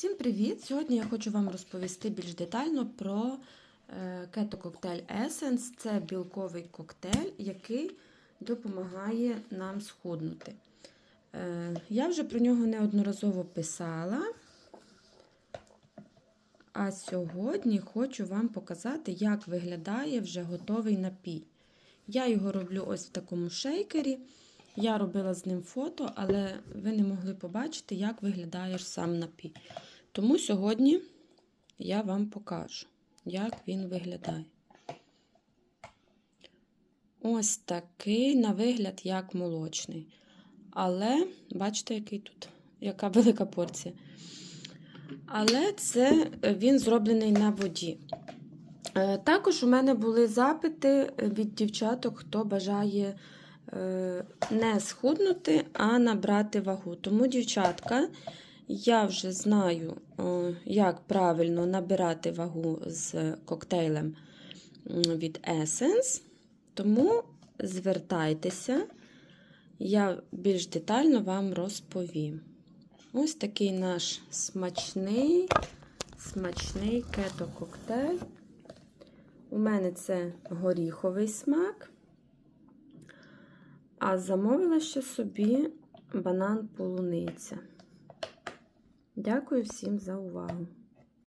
Всім привіт! Сьогодні я хочу вам розповісти більш детально про Keto Cocktail Essence. Це білковий коктейль, який допомагає нам схуднути. Е, Я вже про нього неодноразово писала. А сьогодні хочу вам показати, як виглядає вже готовий напій. Я його роблю ось в такому шейкері. Я робила з ним фото, але ви не могли побачити, як виглядає сам напій. Тому сьогодні я вам покажу, як він виглядає. Ось такий, на вигляд, як молочний. Але, бачите, який тут, яка велика порція. Але це він зроблений на воді. Також у мене були запити від дівчаток, хто бажає не схуднути, а набрати вагу. Тому, дівчатка, я вже знаю, як правильно набирати вагу з коктейлем від Essence. Тому звертайтеся, я більш детально вам розповім. Ось такий наш смачний, смачний кето-коктейль. У мене це горіховий смак. А замовила ще собі банан полуниця. Дякую всім за увагу.